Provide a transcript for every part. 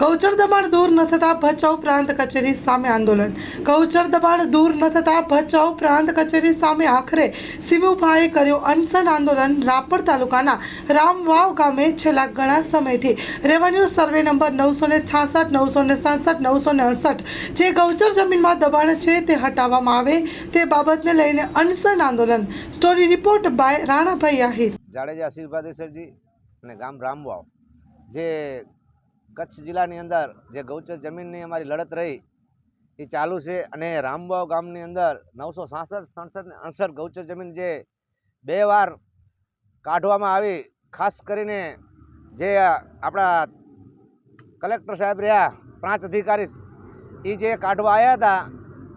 ગૌચર દબાણ દૂર ન થતા ભચાઉ પ્રાંત કચેરી સામે આંદોલન. ગૌચર દબાણ દૂર ન થતા ભચાઉ પ્રાંત કચેરી સામે આખરે શિવુભાઈએ કર્યું અનશન આંદોલન રાપર તાલુકાના રામવાવ ગામે છેલ્લા ઘણા સમયથી. રેવન્યુ સર્વે નંબર નવસો ને છાસઠ, નવસો ને સડસઠ, નવસો ને અડસઠ. જે ગૌચર જમીનમાં દબાણ છે તે હટાવવામાં આવે તે બાબતને લઈને અનશન આંદોલન. Story report by Ranabhai Ahir. Jadeja Shivbhadeshwarji અને ગામ રામવાવ. જે કચ્છ જિલ્લાની અંદર જે ગૌચર જમીનની અમારી લડત રહી, એ ચાલુ છે અને રામબાવ ગામની અંદર નવસો સાસઠ, સડસઠ અડસઠ ગૌચર જમીન જે બે વાર કાઢવામાં આવી, ખાસ કરીને જે આપણા કલેક્ટર સાહેબ રહ્યા પ્રાંત અધિકારી એ જે કાઢવા આવ્યા હતા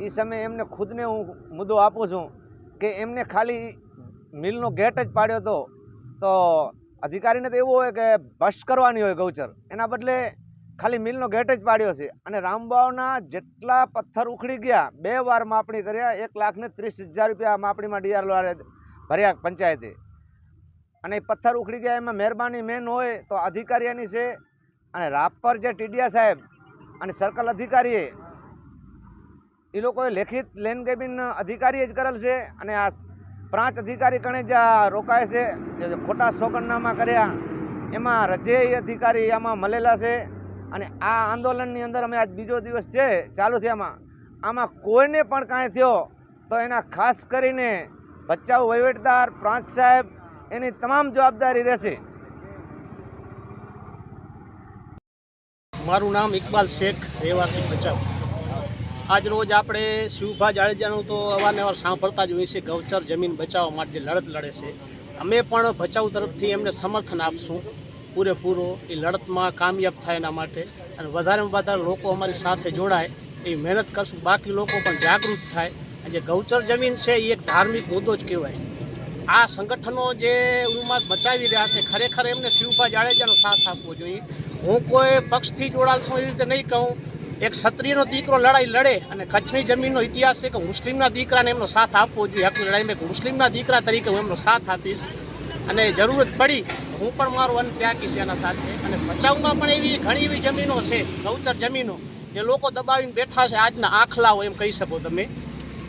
એ સમયે એમને ખુદને હું મુદ્દો આપું છું કે એમને ખાલી મિલનો ગેટ જ પાડ્યો હતો, તો અધિકારીને તો એવું હોય કે ભસ્ટ કરવાની હોય ગૌચર. એના બદલે ખાલી મિલનો ગેટ જ પાડ્યો છે. અને રામબાવના જેટલા પથ્થર ઉખડી ગયા, બે વાર માપણી કર્યા, એક લાખને ત્રીસ હજાર રૂપિયા માપણીમાં ડીઆર વાળે ભર્યા પંચાયતે. અને એ પથ્થર ઉખડી ગયા, એમાં મહેરબાની મેન હોય તો અધિકારીઓની છે. અને રાપર જે ટીડીયા સાહેબ અને સર્કલ અધિકારીએ, એ લોકોએ લેખિત લેન કેબિન અધિકારીએ જ કરેલ છે. અને આ પ્રાંત અધિકારી કણે જ રોકાય છે. ખોટા સોગંદનામા કર્યા, એમાં રજેય અધિકારી આમાં મળેલા છે. અને આ આંદોલનની અંદર અમે આજ બીજો દિવસ છે, ચાલુ થયામાં આમાં કોઈને પણ કાંઈ થયો, તો એના ખાસ કરીને ભચાઉ વહીવટદાર પ્રાંત સાહેબ એની તમામ જવાબદારી રહેશે. મારું નામ ઇકબાલ શેખ, રહેવાસી ભચાઉ. આજ રોજ આપણે શિવભા જાડેજાનું તો અવારનવાર સાંભળતા જ હોઈએ છીએ, ગૌચર જમીન બચાવવા માટે લડત લડે છે. અમે પણ ભચાઉ તરફથી એમને સમર્થન આપશું પૂરેપૂરો એ લડતમાં કામયાબ થાય એના માટે અને વધારેમાં વધારે લોકો અમારી સાથે જોડાય એ મહેનત કરશું. બાકી લોકો પણ જાગૃત થાય. અને જે ગૌચર જમીન છે એ એક ધાર્મિક મુદ્દો જ કહેવાય. આ સંગઠનો જે ઉન્માદ બચાવી રહ્યા છે, ખરેખર એમને શિવભા જાડેજાનો સાથ આપવો જોઈએ. હું કોઈ પક્ષથી જોડાલ છું એવી રીતે નહીં કહું. એક ક્ષત્રિયનો દીકરો લડાઈ લડે અને કચ્છની જમીનનો ઇતિહાસ છે કે મુસ્લિમના દીકરાને એમનો સાથ આપવો જોઈએ. હકની લડાઈમાં એક મુસ્લિમના દીકરા તરીકે હું એમનો સાથ આપીશ. અને જરૂરત પડી હું પણ મારું અન્ન ત્યાગીશ એના સાથે. અને ભચાઉમાં પણ એવી ઘણી એવી જમીનો છે ગૌચર જમીનો, જે લોકો દબાવીને બેઠા છે આજના આખલાઓ એમ કહી શકો તમે.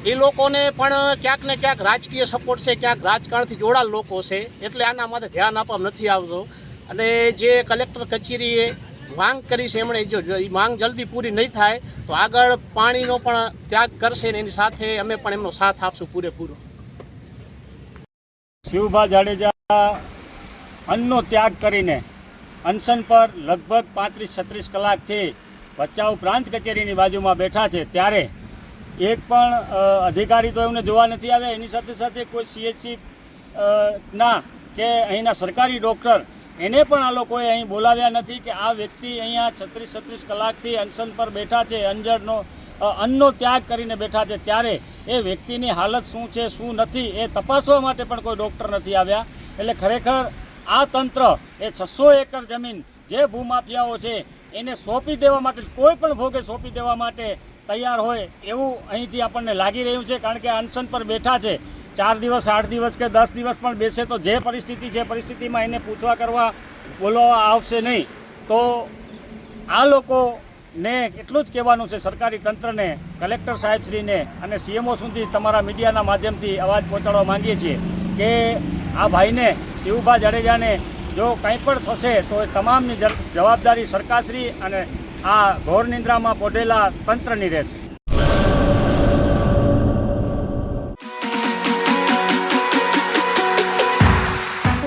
એ લોકોને પણ ક્યાંક ને ક્યાંક રાજકીય સપોર્ટ છે, ક્યાંક રાજકારણથી જોડાયેલ લોકો છે. એટલે આના માટે ધ્યાન આપવામાં નથી આવતો. અને જે કલેક્ટર કચેરીએ માંગ કરી છે એમણે, જો એ માંગ જલ્દી પૂરી નહીં થાય, તો આગળ પાણીનો પણ ત્યાગ કરશે ને એની સાથે અમે પણ એમનો સાથ આપશું પૂરેપૂરો. શિવભા જાડેજા અન્નનો ત્યાગ કરીને અનશન પર લગભગ પાંત્રીસ છત્રીસ કલાકથી ભચાઉ પ્રાંત કચેરીની બાજુમાં બેઠા છે. ત્યારે એક પણ અધિકારી તો એમને જોવા નથી આવ્યા. એની સાથે સાથે કોઈ સીએચસી ના કે અહીંના સરકારી ડૉક્ટર એને પણ આ લોકોએ અહીં બોલાવ્યા નથી કે આ વ્યક્તિ અહીંયા છત્રીસ છત્રીસ કલાકથી અનશન પર બેઠા છે, અંજળનો અન્નનો ત્યાગ કરીને બેઠા છે. ત્યારે એ વ્યક્તિની હાલત શું છે, શું નથી, એ તપાસવા માટે પણ કોઈ ડૉક્ટર નથી આવ્યા. એટલે ખરેખર આ તંત્ર, એ છસો એકર જમીન જે ભૂમાફિયાઓ છે, એને સોંપી દેવા માટે, કોઈ પણ ભોગે સોંપી દેવા માટે તૈયાર હોય એવું અહીંથી આપણને લાગી રહ્યું છે, કારણ કે અનશન પર બેઠા છે. ચાર દિવસ, આઠ દિવસ કે દસ દિવસ પણ બેસે તો જે પરિસ્થિતિ છે પરિસ્થિતિમાં એને પૂછવા કરવા બોલવા આવશે નહીં, તો આ લોકોને એટલું જ કહેવાનું છે, સરકારી તંત્રને, કલેક્ટર સાહેબશ્રીને અને સીએમઓ સુધી તમારા મીડિયાના માધ્યમથી અવાજ પહોંચાડવા માંગીએ છીએ કે આ ભાઈને શિવભા જાડેજાને જો કંઈ પણ થશે તો એ તમામની જવાબદારી સરકારશ્રી અને આ ઘોર નિંદ્રામાં પોઢેલા તંત્રની રહેશે.